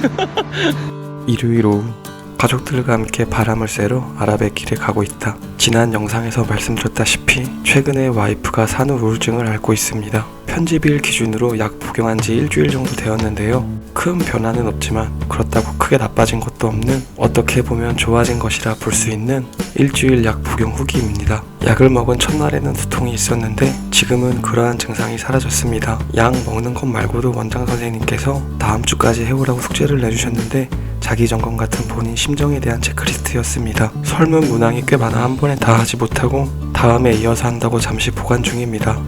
일요일 오후 가족들과 함께 바람을 쐬러 아랍의 길에 가고 있다. 지난 영상에서 말씀드렸다시피 최근에 와이프가 산후 우울증을 앓고 있습니다. 편집일 기준으로 약 복용한 지 일주일 정도 되었는데요. 큰 변화는 없지만 그렇다고 크게 나빠진 것도 없는 어떻게 보면 좋아진 것이라 볼 수 있는 일주일 약 복용 후기입니다. 약을 먹은 첫날에는 두통이 있었는데 지금은 그러한 증상이 사라졌습니다. 약 먹는 것 말고도 원장 선생님께서 다음 주까지 해오라고 숙제를 내주셨는데 자기 점검 같은 본인 심정에 대한 체크리스트였습니다. 설문 문항이 꽤 많아 한 번에 다 하지 못하고 다음에 이어서 한다고 잠시 보관 중입니다.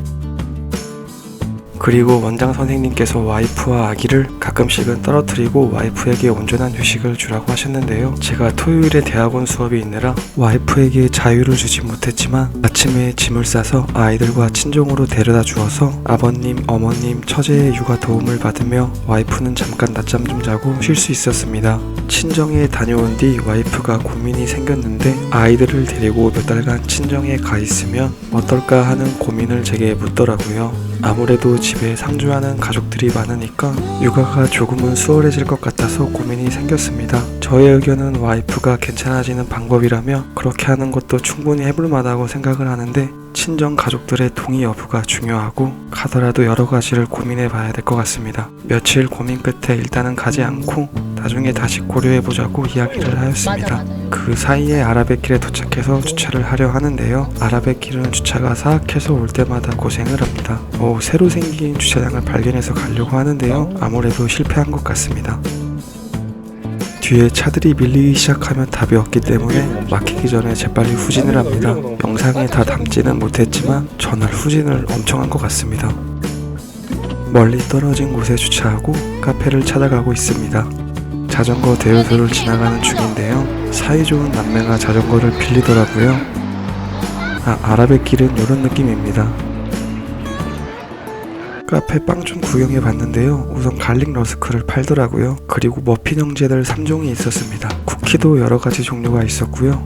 그리고 원장 선생님께서 와이프와 아기를 가끔씩은 떨어뜨리고 와이프에게 온전한 휴식을 주라고 하셨는데요. 제가 토요일에 대학원 수업이 있느라 와이프에게 자유를 주지 못했지만 아침에 짐을 싸서 아이들과 친정으로 데려다 주어서 아버님, 어머님, 처제의 육아 도움을 받으며 와이프는 잠깐 낮잠 좀 자고 쉴 수 있었습니다. 친정에 다녀온 뒤 와이프가 고민이 생겼는데 아이들을 데리고 몇 달간 친정에 가 있으면 어떨까 하는 고민을 제게 묻더라고요. 아무래도 집에 상주하는 가족들이 많으니까 육아가 조금은 수월해질 것 같아서 고민이 생겼습니다. 저의 의견은 와이프가 괜찮아지는 방법이라며 그렇게 하는 것도 충분히 해볼 만하다고 생각을 하는데 친정 가족들의 동의 여부가 중요하고 가더라도 여러 가지를 고민해 봐야 될 것 같습니다. 며칠 고민 끝에 일단은 가지 않고 나중에 다시 고려해 보자고 이야기를 하였습니다. 그 사이에 아라뱃길에 도착해서 주차를 하려 하는데요. 아라뱃길은 주차가 사악해서 올 때마다 고생을 합니다. 오, 새로 생긴 주차장을 발견해서 가려고 하는데요. 아무래도 실패한 것 같습니다. 뒤에 차들이 밀리기 시작하면 답이 없기 때문에 막히기 전에 재빨리 후진을 합니다. 영상에 다 담지는 못했지만 전날 후진을 엄청 한 것 같습니다. 멀리 떨어진 곳에 주차하고 카페를 찾아가고 있습니다. 자전거 대여소를 지나가는 중인데요. 사이좋은 남매가 자전거를 빌리더라고요. 아, 아랍의 길은 이런 느낌입니다. 카페 빵 좀 구경해 봤는데요. 우선 갈릭 러스크를 팔더라고요. 그리고 머핀 형제들 3종이 있었습니다. 쿠키도 여러 가지 종류가 있었고요.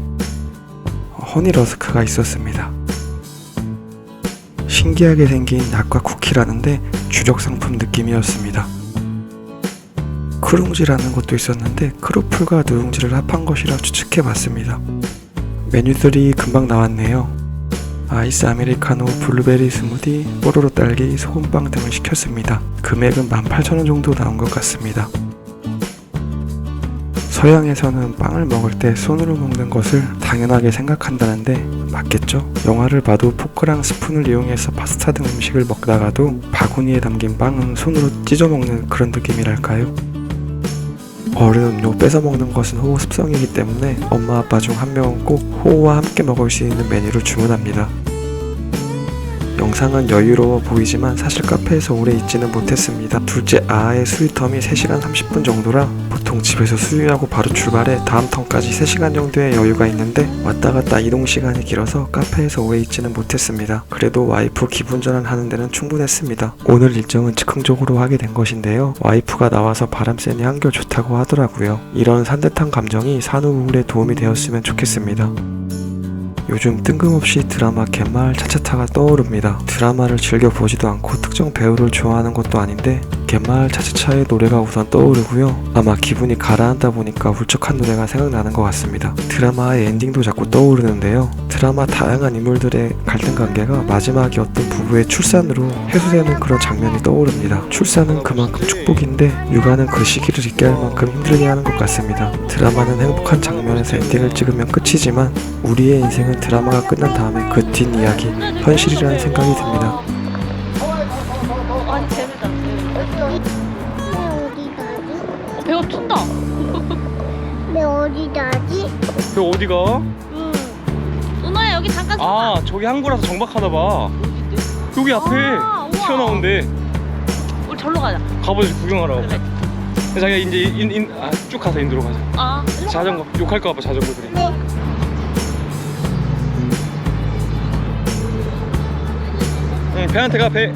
허니 러스크가 있었습니다. 신기하게 생긴 약과 쿠키라는데 주력 상품 느낌이었습니다. 크룽지라는 것도 있었는데 크로플과 누룽지를 합한 것이라 추측해 봤습니다. 메뉴들이 금방 나왔네요. 아이스 아메리카노, 블루베리 스무디, 뽀로로 딸기, 소금빵 등을 시켰습니다. 금액은 18,000원 정도 나온 것 같습니다. 서양에서는 빵을 먹을 때 손으로 먹는 것을 당연하게 생각한다는데 맞겠죠? 영화를 봐도 포크랑 스푼을 이용해서 파스타 등 음식을 먹다가도 바구니에 담긴 빵은 손으로 찢어 먹는 그런 느낌이랄까요? 얼음 음료 뺏어 먹는 것은 호호 습성이기 때문에 엄마 아빠 중 한 명은 꼭 호호와 함께 먹을 수 있는 메뉴를 주문합니다. 영상은 여유로워 보이지만 사실 카페에서 오래 있지는 못했습니다. 둘째 아의 수유텀이 3시간 30분 정도라 보통 집에서 수유하고 바로 출발해 다음 텀까지 3시간 정도의 여유가 있는데 왔다 갔다 이동 시간이 길어서 카페에서 오래 있지는 못했습니다. 그래도 와이프 기분 전환하는 데는 충분했습니다. 오늘 일정은 즉흥적으로 하게 된 것인데요. 와이프가 나와서 바람 쐬니 한결 좋다고 하더라고요. 이런 산뜻한 감정이 산후 우울에 도움이 되었으면 좋겠습니다. 요즘 뜬금없이 드라마 갯마을 차차차가 떠오릅니다. 드라마를 즐겨 보지도 않고 특정 배우를 좋아하는 것도 아닌데 갯마을 차차차의 노래가 우선 떠오르고요. 아마 기분이 가라앉다 보니까 울적한 노래가 생각나는 것 같습니다. 드라마의 엔딩도 자꾸 떠오르는데요. 드라마 다양한 인물들의 갈등 관계가 마지막에 어떤 부부의 출산으로 해소되는 그런 장면이 떠오릅니다. 출산은 그만큼 축복인데 육아는 그 시기를 잊게 할 만큼 힘들게 하는 것 같습니다. 드라마는 행복한 장면에서 엔딩을 찍으면 끝이지만 우리의 인생은 드라마가 끝난 다음에 그 뒷이야기, 현실이라는 생각이 듭니다. 아니 재밌다. 재밌다. 어, 배가 춘다. 내 어디 가지? 그 어디가? 응. 누나야 여기 잠깐. 아 저기 항구라서 정박하나 봐 여기 앞에 아, 우와. 튀어나온대 우리 절로 가자. 가보자 구경하러 그래. 자기가 이제 인, 인, 아, 쭉 가서 인도로 가자 아. 자전거 욕할까 봐 자전거들이 네. 음, 페한테 가, 페.